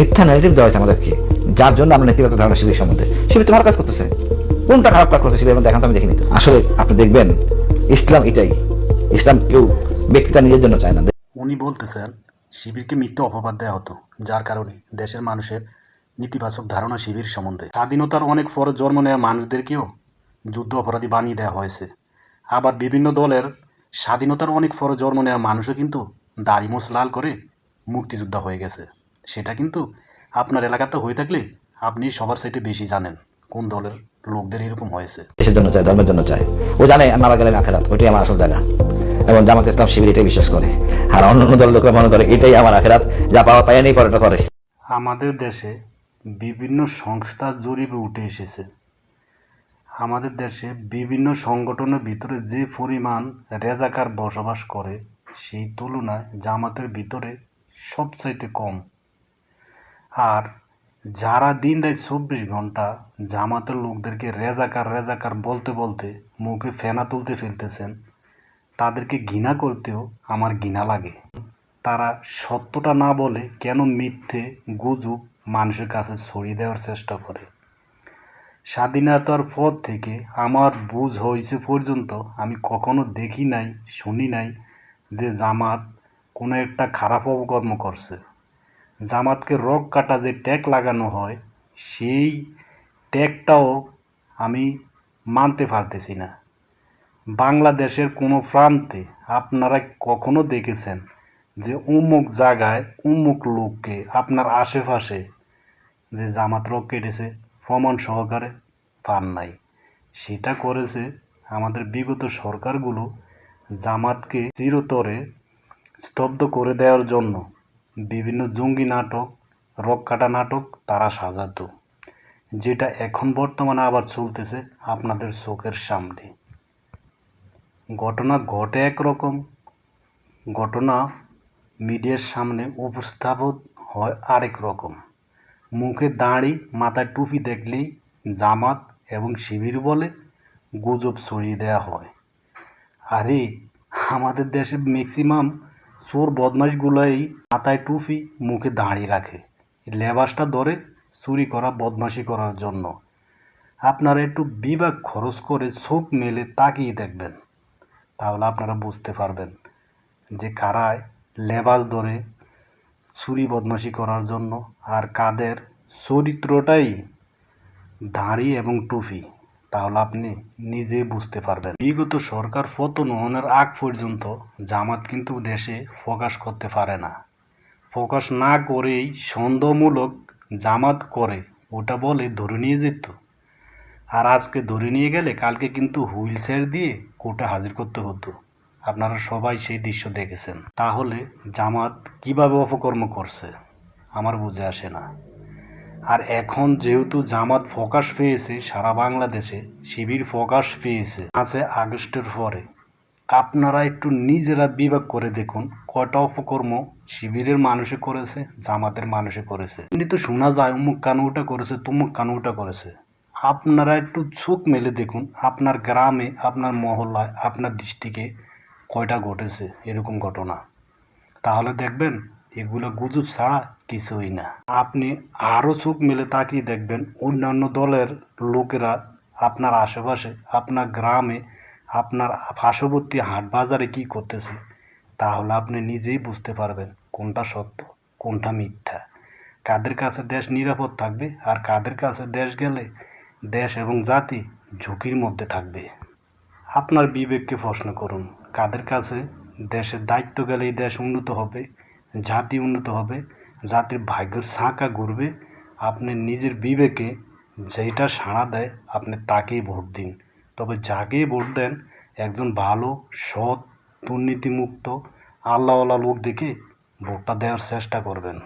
মিথ্যা ন্যারেটিভ দেওয়া হয়েছে আমাদেরকে, যার জন্য আমরা নেতিবাচক ধারণা শিবির সম্বন্ধে। শিবির তো ভালো কাজ করতেছে। কোনটা খারাপ কাজ করছে শিবির দেখান তো আমি দেখিনি আসলে আপনি দেখবেন, ইসলাম এটাই। ইসলাম কেউ ব্যক্তিটা নিজের জন্য চায় না। উনি বলতেছেন, শিবিরকে মিথ্যা অপবাদ দেওয়া হতো, যার কারণে দেশের মানুষের নেতিবাচক ধারণা শিবির সম্বন্ধে। স্বাধীনতার অনেক পরে জন্ম নেওয়া মানুষদেরকেও যুদ্ধ অপরাধী বানিয়ে দেওয়া হয়েছে। আবার বিভিন্ন দলের স্বাধীনতার অনেক পরে জন্ম নেওয়া মানুষও কিন্তু দাড়ি মোছ লাল করে মুক্তিযোদ্ধা হয়ে গেছে। সেটা কিন্তু আপনার এলাকাতে হয়ে থাকলে আপনি সবার সাইতে বেশি জানেন কোন দলের লোকদের এরকম হয়েছে। দেশের জন্য চায় ধর্মের জন্য চায়। ও জানে মারা গেলে আমি আখেরাত ওইটাই আমার আসল জায়গা। এবং জামাত ইসলাম শিবির এটাই বিশ্বাস করে। আর অন্য অন্য দলের লোকরা মনে করে এটাই আমার আখেরাত যা পাওয়া পায় নেই পরেটা করে। আমাদের দেশে বিভিন্ন সংস্থা জরিপে উঠে এসেছে। আমাদের দেশে বিভিন্ন সংগঠনের ভিতরে যে পরিমাণ রেজাকার বসবাস করে সেই তুলনায় জামাতের ভিতরে সবচাইতে কম। আর যারা দিন রাত চব্বিশ ঘণ্টা জামাতের লোকদেরকে রেজাকার রেজাকার বলতে বলতে মুখে ফেনা তুলতে ফেলতেছেন, তাদেরকে ঘৃণা করতেও আমার ঘৃণা লাগে। তারা সত্যটা না বলে কেন মিথ্যে গুজব মানুষের কাছে ছড়িয়ে দেওয়ার চেষ্টা করে? স্বাধীনতার পর থেকে আমার বুঝ হয়েছে পর্যন্ত আমি কখনো দেখি নাই, শুনি নাই যে জামাত কোনো একটা খারাপ অপকর্ম করছে। জামাতকে রক কাটা যে ট্যাগ লাগানো হয়, সেই ট্যাগটাও আমি মানতে পারতেছি না। বাংলাদেশের কোনো প্রান্তে আপনারা কখনো দেখেছেন যে উমুক জায়গায় উমুক লোককে আপনার আশেপাশে যে জামাত রোগ কেটেছে প্রমাণ সহকারে পান নাই? সেটা করেছে আমাদের বিগত সরকারগুলো জামাতকে চিরতরে স্তব্ধ করে দেওয়ার জন্য। বিভিন্ন জঙ্গি নাটক রক্ষাটা নাটক তারা সাজাতো, যেটা এখন বর্তমানে আবার চলতেছে আপনাদের চোখের সামনে। ঘটনা ঘটে একরকম, ঘটনা মিডিয়ার সামনে উপস্থাপন হয় আরেক রকম। মুখে দাঁড়ি, মাথায় টুপি দেখলেই জামাত এবং শিবির বলে গুজব ছড়িয়ে দেওয়া হয়। আরে, আমাদের দেশে ম্যাক্সিমাম চোর বদমাশগুলাই মাথায় টুপি, মুখে দাঁড়িয়ে রাখে। লেবাসটা ধরে চুরি করা, বদমাশি করার জন্য। আপনারা একটু বিভাগ খরচ করে চোখ মেলে তাকিয়ে দেখবেন। তাহলে আপনারা বুঝতে পারবেন যে কারায় লেবাস ধরে চুরি, বদমাশি করার জন্য আর কাদের চরিত্রটাই দাঁড়ি এবং টুপি। তাহলে আপনি নিজেই বুঝতে পারবেন। বিগত সরকার পতন হওয়ার আগ পর্যন্ত জামাত কিন্তু দেশে ফোকাস করতে পারে না। ফোকাস না করেই সন্দেহমূলক জামাত করে, ওটা বলে ধরে নিয়ে যেত। আর আজকে ধরে নিয়ে গেলে কালকে কিন্তু হুইল চেয়ার দিয়ে কোর্টে হাজির করতে হতো। আপনারা সবাই সেই দৃশ্য দেখেছেন। তাহলে জামাত কীভাবে অপকর্ম করছে, আমার বুঝে আসে না। আর এখন যেহেতু জামাত ফোকাস পেয়েছে সারা বাংলাদেশে, শিবির ফোকাস পেয়েছে আছে আগস্টের পরে। আপনারা একটু নিজেরা বিভাগ করে দেখুন, কয়টা অপকর্ম শিবিরের মানুষে করেছে, জামাতের মানুষে করেছে। এমনি তো শোনা যায় অমুক কানুটা করেছে, তমুক কানুটা করেছে। আপনারা একটু চোখ মেলে দেখুন, আপনার গ্রামে, আপনার মহল্লায়, আপনার ডিস্ট্রিক্টে কয়টা ঘটেছে এরকম ঘটনা। তাহলে দেখবেন এগুলো গুজব ছাড়া কিছুই না। আপনি আরও চোখ মেলে তাকিয়ে দেখবেন অন্যান্য দলের লোকেরা আপনার আশেপাশে, আপনার গ্রামে, আপনার পার্শ্ববর্তী হাট বাজারে কী করতেছে, তাহলে আপনি নিজেই বুঝতে পারবেন কোনটা সত্য, কোনটা মিথ্যা। কাদের কাছে দেশ নিরাপদ থাকবে আর কাদের কাছে দেশ গেলে দেশ এবং জাতি ঝুঁকির মধ্যে থাকবে। আপনার বিবেককে প্রশ্ন করুন, কাদের কাছে দেশের দায়িত্ব গেলেই দেশ উন্নত হবে জাতি উন্নত হবে, জাতির ভাগ্যের সাঁকা ঘুরবে আপনি নিজের বিবেকে যেটা সাড়া দেয়, আপনি তাকেই ভোট দিন। তবে যাকেই ভোট দেন, একজন ভালো, সৎ, দুর্নীতিমুক্ত, আল্লাহওয়ালা লোক দেখে ভোটটা দেওয়ার চেষ্টা করবেন।